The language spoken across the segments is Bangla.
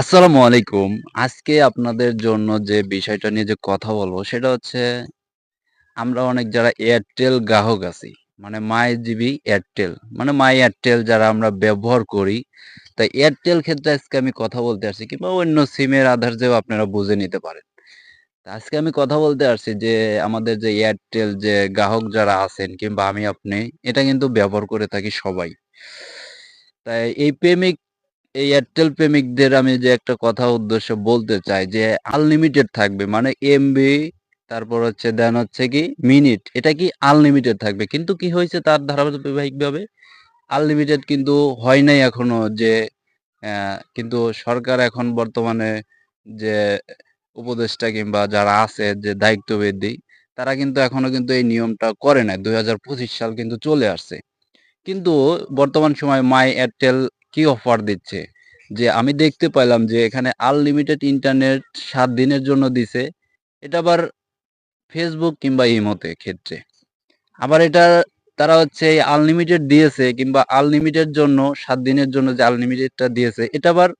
আসসালামু আলাইকুম। আজকে আপনাদের জন্য যে বিষয়টা নিয়ে যে কথা বলব সেটা হচ্ছে, আমরা অনেক যারা এয়ারটেল গ্রাহক আছি। মানে মাই জিবি এয়ারটেল। মানে মাই এয়ারটেল যারা আমরা ব্যবহার করি। তাই এয়ারটেল ক্ষেত্রে আজকে আমি কথা বলতে আসছি কিংবা অন্য সিমের আধার্যেও আপনারা বুঝে নিতে পারেন। আজকে আমি কথা বলতে আসছি যে আমাদের যে এয়ারটেল যে গ্রাহক যারা আছেন কিংবা আমি আপনি, এটা কিন্তু ব্যবহার করে থাকি সবাই। তাই এই প্রেমিক এই এয়ারটেল প্রেমিকদের আমি যে একটা কথা উদ্দেশ্য বলতে চাই যে আনলিমিটেড থাকবে। মানে এমবি তারপর হচ্ছে দেন হচ্ছে কি মিনিট এটা কি আনলিমিটেড থাকবে। কিন্তু কি হয়েছে তার ধারাবাহিকভাবে আনলিমিটেড কিন্তু হয় নাই এখনও যে কিন্তু সরকার এখন বর্তমানে যে উপদেষ্টা কিংবা যারা আছে যে দায়িত্ববেদী তারা কিন্তু এখনও কিন্তু এই নিয়মটা করে নাই। ২০২৫ সাল কিন্তু চলে আসছে। কিন্তু বর্তমান সময়ে মাই এয়ারটেল কি অফার দিচ্ছে? যে আমি দেখতে পাইলাম যে এখানে আনলিমিটেড ইন্টারনেট সাত দিনের জন্য দিছে। এটা আবার ফেসবুক কিংবা ইমোতে ক্ষেত্রে। আবার এটা তারা হচ্ছে আনলিমিটেড দিয়েছে কিংবা আনলিমিটেড জন্য সাত দিনের জন্য যে আনলিমিটেডটা দিয়েছে এটা আবার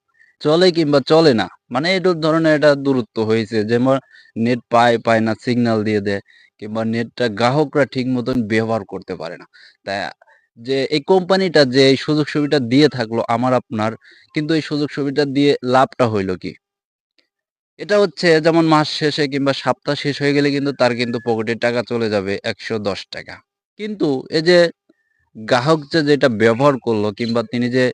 চলে কিংবা চলে না। মানে এটুক ধরনের একটা দূরত্ব হয়েছে। যেমন নেট পায়, পায় না সিগন্যাল দিয়ে দেয় কিংবা নেটটা গ্রাহকরা ঠিক মতন ব্যবহার করতে পারে না। তাই যে এই কোম্পানিটা যে এই সুযোগ সুবিধা দিয়ে থাকল আমার, আপনার, কিন্তু এই সুযোগ সুবিধা দিয়ে লাভটা হইল কি? এটা হচ্ছে যেমন মাস শেষে কিংবা সপ্তাহ শেষ হয়ে গেলে কিন্তু তার কিন্তু পকেটে টাকা চলে যাবে ৳১১০ কিন্তু এই যে গ্রাহক যে যেটা ব্যবহার করল কিংবা তিনি যে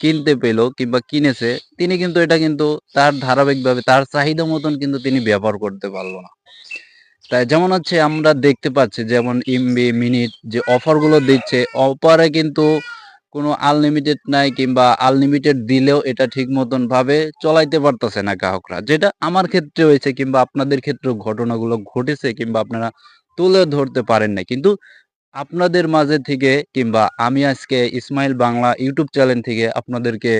কিনতে পেল কিংবা কিনেছে, তিনি কিন্তু এটা কিন্তু তার ধারাবাহিকভাবে, তার চাহিদা মতন কিন্তু তিনি ব্যবহার করতে পারল না। তাই যেমন হচ্ছে আমরা দেখতে পাচ্ছি যেমন এমবি, মিনিট যে অফারগুলো দিচ্ছে অফারে কিন্তু কোনো আনলিমিটেড নাই কিংবা আনলিমিটেড দিলেও এটা ঠিক মতন ভাবে চলাইতে পারতেছে না গ্রাহকরা। যেটা আমার ক্ষেত্রে হয়েছে কিংবা আপনাদের ক্ষেত্রেও ঘটনাগুলো ঘটেছে কিংবা আপনারা তুলে ধরতে পারেন না কিন্তু আপনাদের মাঝে থেকে কিংবা আমি আজকে ইসমাইল বাংলা ইউটিউব চ্যানেল থেকে আপনাদেরকে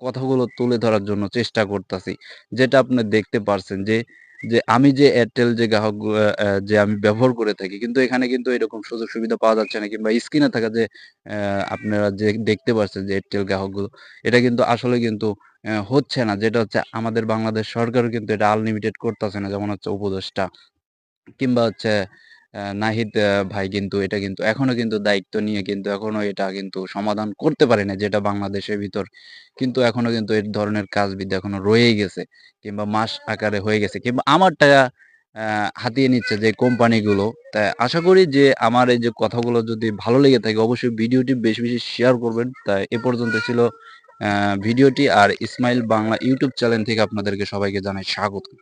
কথাগুলো তুলে ধরার জন্য চেষ্টা করতাছি। যেটা আপনি দেখতে পারছেন যে, যে আমি যে এয়ারটেল যে গ্রাহক যে আমি ব্যবহার করে থাকি, কিন্তু এখানে কিন্তু এরকম সুযোগ সুবিধা পাওয়া যাচ্ছে না, কিংবা স্ক্রিনে থাকা যে আপনারা যে দেখতে পাচ্ছেন যে এয়ারটেল গ্রাহকগুলো, এটা কিন্তু আসলে কিন্তু হচ্ছে না। যেটা হচ্ছে আমাদের বাংলাদেশ সরকারও কিন্তু এটা আনলিমিটেড করতেছে না। যেমন হচ্ছে উপদেষ্টা, কিংবা হচ্ছে নাহিদ ভাই কিন্তু এটা কিন্তু এখনও কিন্তু দায়িত্ব নিয়ে কিন্তু এখনও এটা কিন্তু সমাধান করতে পারে নাই। যেটা বাংলাদেশের ভিতর কিন্তু এখনও কিন্তু এই ধরনের কাজ-বিদ্যা এখনও রয়েই গেছে। কিংবা মাস আকারে হয়ে গেছে কিংবা আমার টাকা হাতিয়ে নিচ্ছে যে কোম্পানিগুলো। তাই আশা করি যে আমার এই যে কথাগুলো যদি ভালো লেগে থাকে অবশ্যই ভিডিওটি বেশি, বেশি শেয়ার করবেন। তাই এ পর্যন্ত ছিল ভিডিওটি আর ইসমাইল বাংলা ইউটিউব চ্যানেল থেকে আপনাদেরকে সবাইকে জানাই স্বাগতম।